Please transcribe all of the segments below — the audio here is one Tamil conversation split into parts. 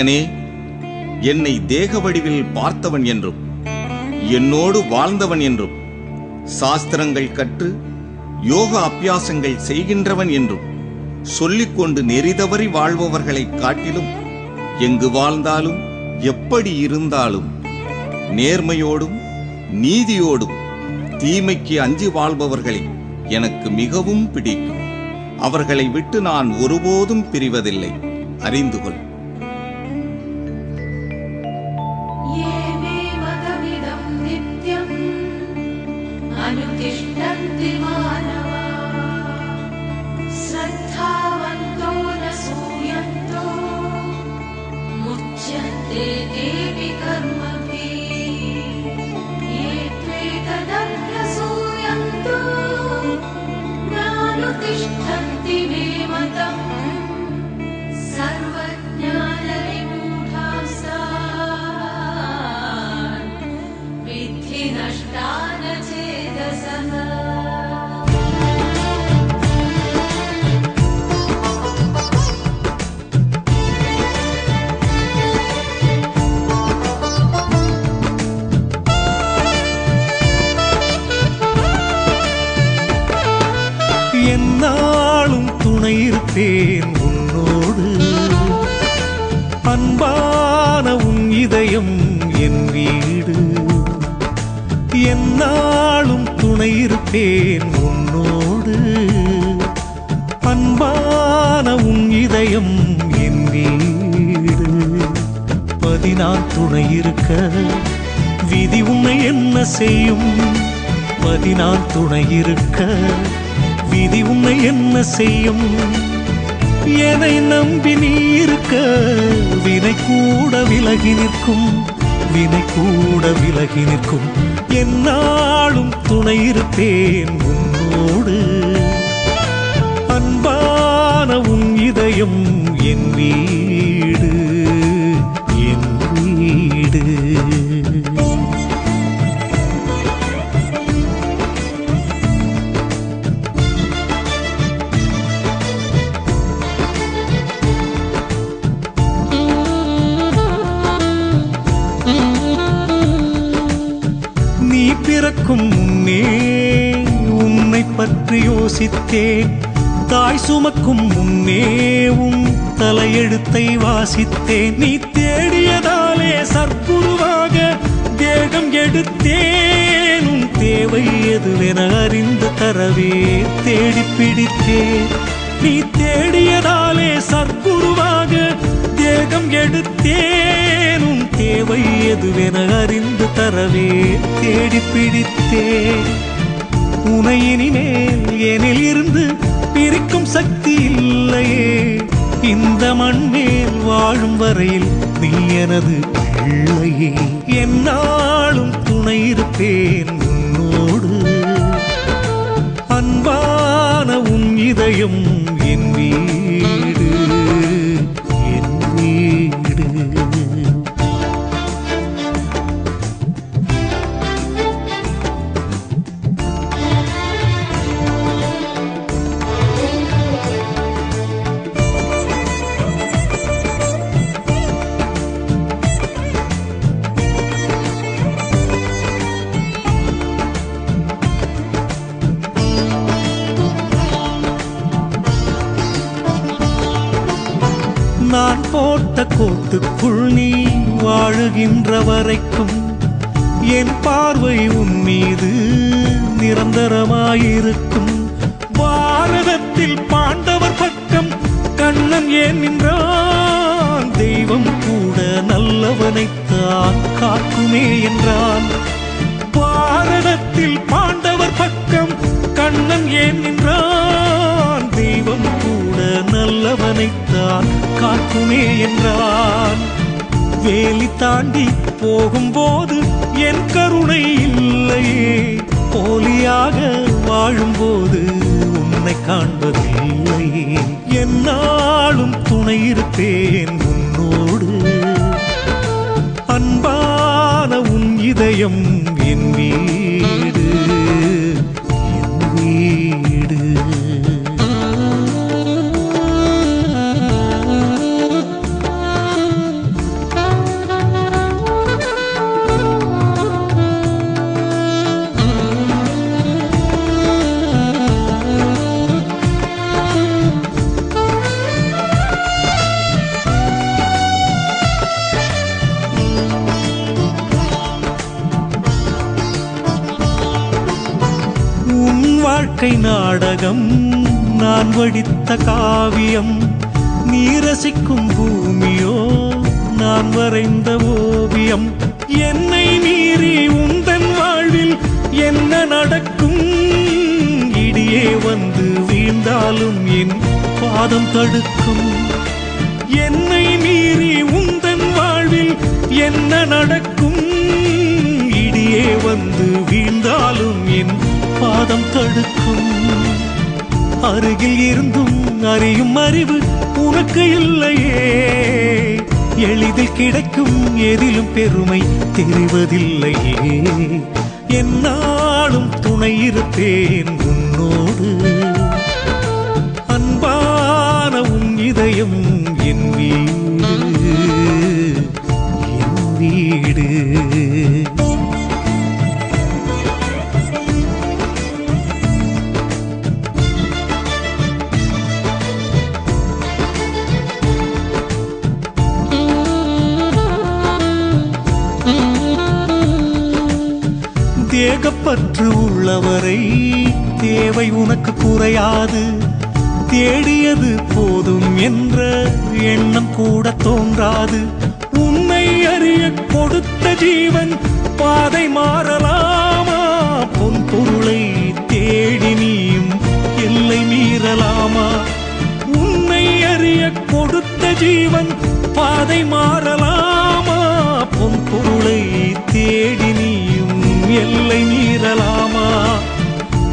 மகனே என்னை தேக வடிவில் பார்த்தவன் என்றும் என்னோடு வாழ்ந்தவன் என்றும் சாஸ்திரங்கள் கற்று யோக அபியாசங்கள் செய்கின்றவன் என்றும் சொல்லிக்கொண்டு நெறிதவறி வாழ்பவர்களைக் காட்டிலும் எங்கு வாழ்ந்தாலும் எப்படி இருந்தாலும் நேர்மையோடும் நீதியோடும் தீமைக்கு அஞ்சி வாழ்பவர்களை எனக்கு மிகவும் பிடிக்கும். அவர்களை விட்டு நான் ஒருபோதும் பிரிவதில்லை. அறிந்து கொள். துணை உன்னோடு. அன்பான உன் இதயம் என் வீடு. பதினான் துணை இருக்க விதி உன்னை என்ன செய்யும்? பதினால் துணை இருக்க விதி உன்னை என்ன செய்யும்? என்னை நம்பி நீ இருக்க? வினை கூட விலகி நிற்கும். வினை கூட விலகி நிற்கும். நாளும் துணை இருப்பேன் உன்னோடு. அன்பான உன் இதயம் என் யோசித்தேன் தாய் சுமக்கும் முன்னேவும் தலையெழுத்தை வாசித்தேன் நீ தேடியதாலே சற்புருவாக தேகம் எடுத்தேன். உன் தேவை எதுவென அறிந்து தரவே தேடி பிடித்தேன் நீ தேடியதாலே சற்புருவாக தேகம் எடுத்தேன். உன் தேவை எதுவென அறிந்து தரவே தேடி பிடித்தேன் உனை இனிமேல் எனில் இருந்து பிரிக்கும் சக்தி இல்லையே. இந்த மண்மேல் வாழும் வரையில் நீ எனது பிள்ளையே. என்னாலும் துணை இருப்பேன் உன்னோடு. அன்பான உன் இதயம் என் வீடு. வரைக்கும் என் பார்வை உன் மீது நிரந்தரமாயிருக்கும். பாரதத்தில் பாண்டவர் பக்கம் கண்ணன் ஏன் நின்றான்? தெய்வம் கூட நல்லவனைத்தான் காக்குமே என்றான். பாரதத்தில் பாண்டவர் பக்கம் கண்ணன் ஏன் நின்றான்? தெய்வம் கூட நல்லவனைத்தான் காக்குமே என்றான். வேலி தாண்டி போகும்போது என் கருணை இல்லையே. போலியாக வாழும்போது உன்னை காண்பதில்லையே. என்னாலும் துணை இருப்பேன் உன்னோடு. அன்பான உன் இதயம் என் வீடு உலகம் நான் வடித்த காவியம். நீ ரசிக்கும் பூமியோ நான் வரைந்த ஓவியம். என்னை மீறி உந்தன் வாழ்வில் என்ன நடக்கும்? இடியே வந்து வீழ்ந்தாலும் என் பாதம் தடுக்கும். என்னை மீறி உந்தன் வாழ்வில் என்ன நடக்கும்? இடியே வந்து வீழ்ந்தாலும் என் பாதம் தடுக்கும். அருகில் இருந்தும் அறியும் அறிவு உனக்கு இல்லையே. எளிதில் கிடைக்கும் எதிலும் பெருமை தெரிவதில்லையே என்னாலும் துணை இருப்பேன் உன்னோடு. அன்பான உன் இதயம் என் வீடு என் வீடு. பற்று உள்ளவரை தேவை உனக்கு குறையாது. தேடியது போதும் என்ற எண்ணம் கூட தோன்றாது. உன்னை அறிய கொடுத்த ஜீவன் பாதை மாறலாமா? பொன் பொருளை தேடி நீயும் எல்லை மீறலாமா? உன்னை அறிய கொடுத்த ஜீவன் பாதை மாறலாமா? பொன் பொருளை தேடி நீ எல்லை மீறலாமா?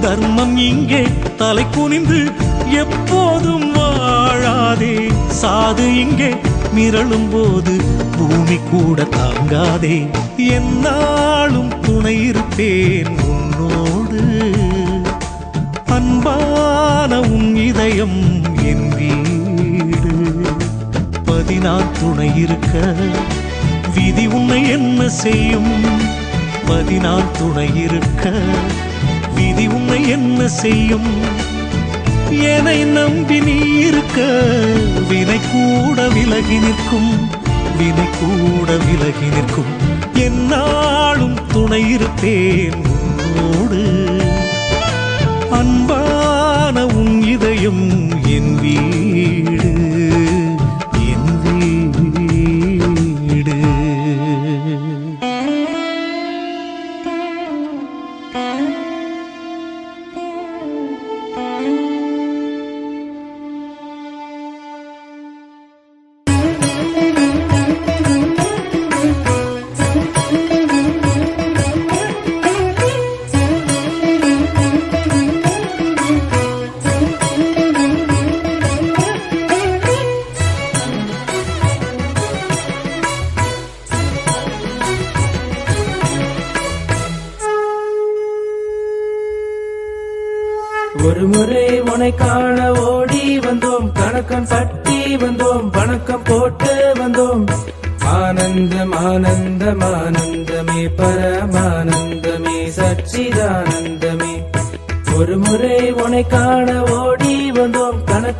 தர்மம் இங்கே தலை குனிந்து எப்போதும் வாழாதே. சாது இங்கே மிரளும் போது பூமி கூட தாங்காதே. என்னாலும் துணை இருப்பேன் உன்னோடு. அன்பான உன் இதயம் என் வீடு. பதினாறு துணை இருக்க விதி உன்னை என்ன செய்யும்? பதினாறு துணை இருக்க விதி உன்னை என்ன செய்யும்? என்னை நம்பி நீ இருக்க. வினை கூட விலகி நிற்கும். வினை கூட விலகி நிற்கும். என்னாலும் துணை இருப்பேன் உன்னோடு. அன்பான உன் இதயம் என் வீடு.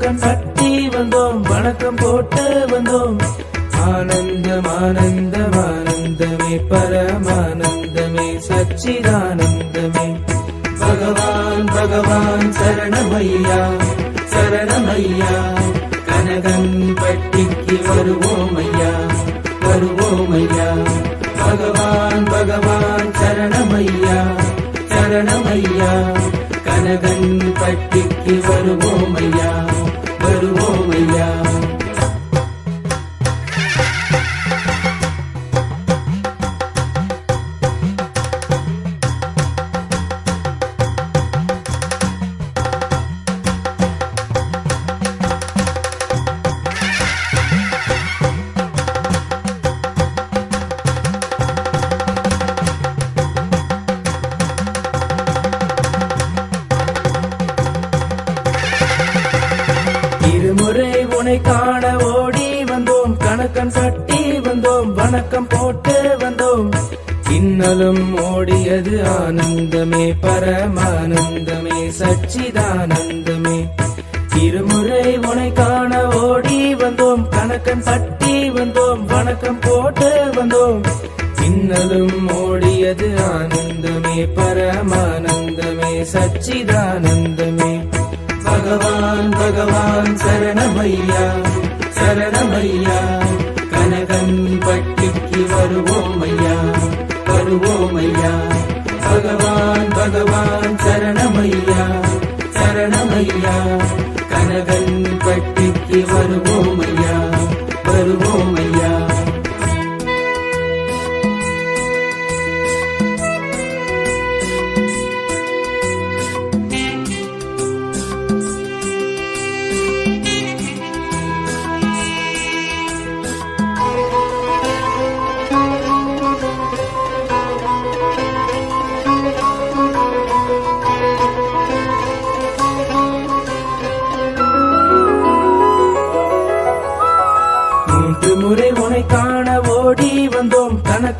வணக்கம் கணக்கம் வந்தோம் வணக்கம் போட்டு வந்தோம். ஆனந்தம் ஆனந்தம் ஆனந்தமே பரமானந்தமே சச்சிதானந்தமே. பகவான் பகவான் சரணமையா சரணமையா. கனகன் பட்டிக்கு வருவோம் ஐயா வருவோம் ஐயா பகவான் பகவான் சரணமையா சரணமையா. கனகன் பட்டிக்கு வருவோம் ஐயா கட்டி வந்தோம் வணக்கம் போட்டு வந்தோம். இன்னலும் ஓடியது ஆனந்தமே பரமானந்தமே சச்சிதானந்தமே. பகவான் சரணமையா சரணமையா. கனகன் பட்டிக்கு வருவோம் ஐயா வருவோம் ஐயா பகவான் பகவான் சரணமையா சரணமையா. கனகன் பட்டிக்கு வருவோம் ஐயா வருவோம் ஐயா.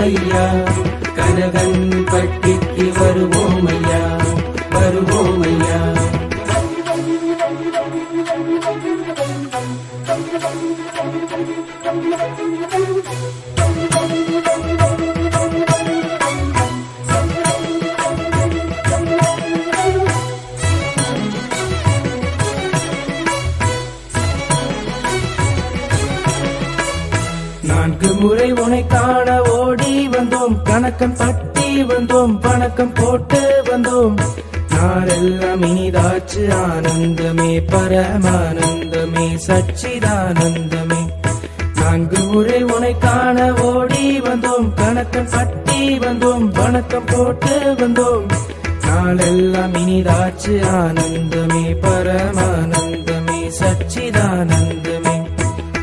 ஐயா கனகன் பட்டிக்கு வருவோம் ஐயா வருவோம் ஐயா நான்கு முறை உனை காண வந்தோம் தட்டி வந்தோம் வணக்கம் போட்டு வந்தோம். நாளெல்லாம் இனிதாச்சு ஆனந்தமே பரமானந்தமே சச்சிதானந்தமே. நான்கு முறை உனை காண ஓடி வந்தோம் கணக்கம் பட்டி வந்தோம் வணக்கம் போட்டு வந்தோம். நாளெல்லாம் இனிதாச்சு ஆனந்தமே பரமானந்தமே சச்சிதானந்தமே.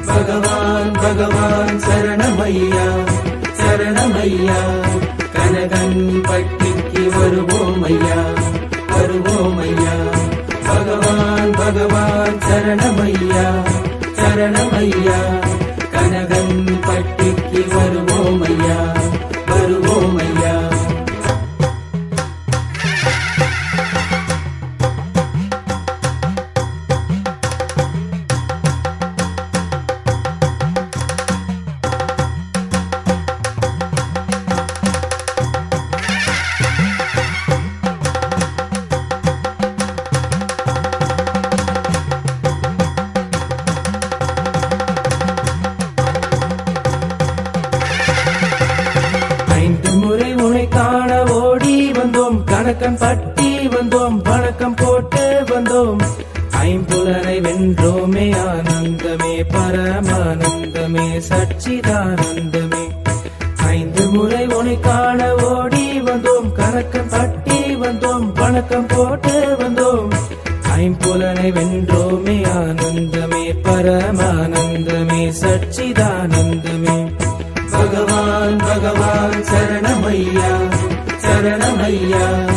பகவான் பகவான் சரணமையா சரணமையா? கனகன் பட்டிக்கு வருவோம் ஐயா வருவோம் ஐயா பகவான் பகவான் சரணமையா? சரணமையா? கனகன் பட்டிக்கு வருவோம் ஐயா வந்தோம் பட்டி வந்தோம் வணக்கம் போட்டு வந்தோம். ஐம்புலனை வென்றோமே ஆனந்தமே பரமானந்தமே சச்சிதானந்தமே. ஐந்து முறை உனை காண ஓடி வந்தோம் கணக்கம் பட்டி வந்தோம் வணக்கம் போட்டு வந்தோம். ஐம்புலனை வென்றோமே ஆனந்தமே பரமானந்தமே சச்சிதானந்தமே. பகவான் பகவான் சரணமையா சரணமையா.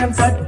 வந்தோம் கணக்கன்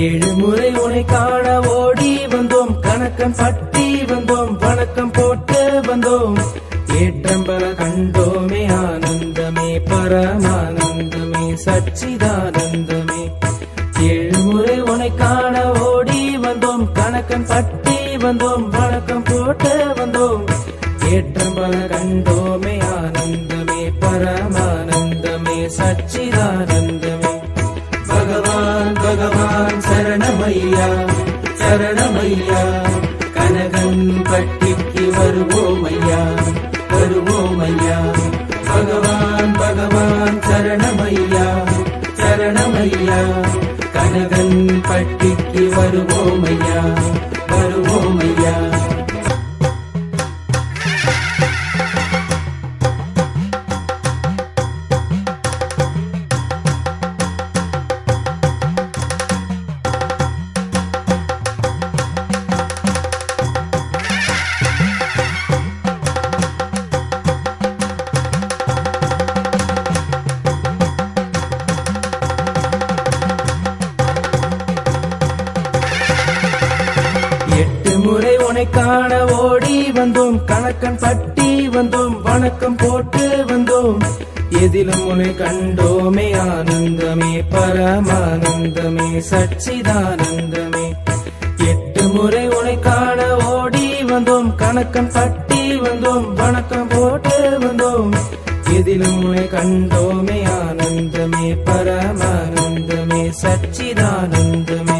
ஏழு முறை உனை காண ஓடி வந்தோம். கணக்கன் பட்டி வந்தோம். வணக்கம் வருவோமையா வருவோமையா உனை காண ஓடி வந்தோம். கணக்கன் பட்டி வந்தோம். வணக்கம் போட்டு வந்தோம். எதிலும் உனை கண்டோமே. ஆனந்தமே பரமானந்தமே சச்சிதானந்தமே. எட்டு முறை உனை காண ஓடி வந்தோம். கணக்கன் பட்டி வந்தோம். வணக்கம் போட்டு வந்தோம். எதிலும் உனை கண்டோமே. ஆனந்தமே பரமானந்தமே சச்சிதானந்தமே.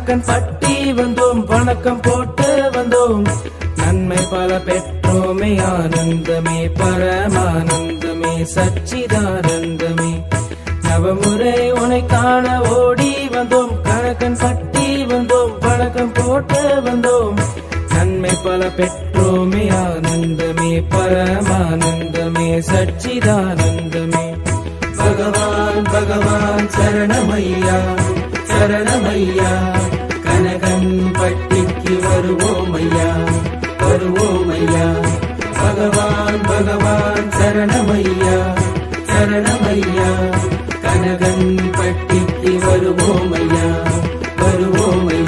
வணக்கம் கணக்கன் பட்டி வந்தோம் வணக்கம் போட்டு வந்தோம். நன்மை பல பெற்றோமே ஆனந்தமே பரமானந்தமே சச்சிதானந்தமே. நவமுறை உனை காண ஓடி வந்தோம் கணக்கன் பட்டி வந்தோம் வணக்கம் போட்டு வந்தோம். நன்மை பல பெற்றோமே ஆனந்தமே பரமானந்தமே சச்சிதானந்தமே. பகவான் பகவான் சரணமையா சரணமையா. சரணமையா? கனகன் பட்டிக்கு வருவோமையா? வருவோமையா?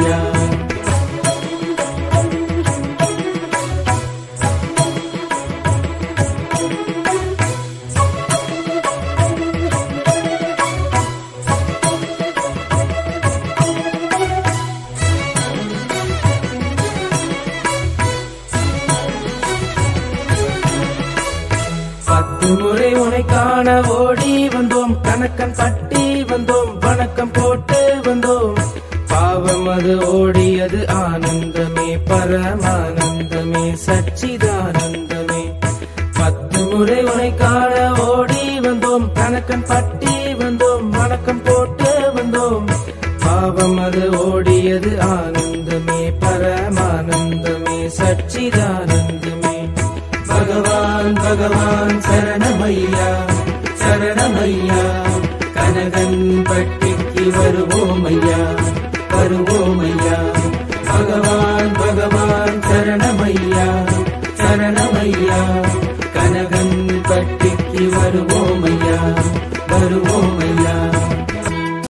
சச்சிதானந்தமே சச்சிதானந்தமே. பத்து முறை உனை காண ஓடி வந்தோம் கணக்கம் பட்டி வந்தோம் வணக்கம் போட்டு வந்தோம். பாவம் அது ஓடியது ஆனந்தமே பரமானந்தமே சச்சிதானந்தமே. பகவான் பகவான் சரணமையா சரணமையா. கனகன் பட்டிக்கு வருவோமையா வருவோமையா. பகவான்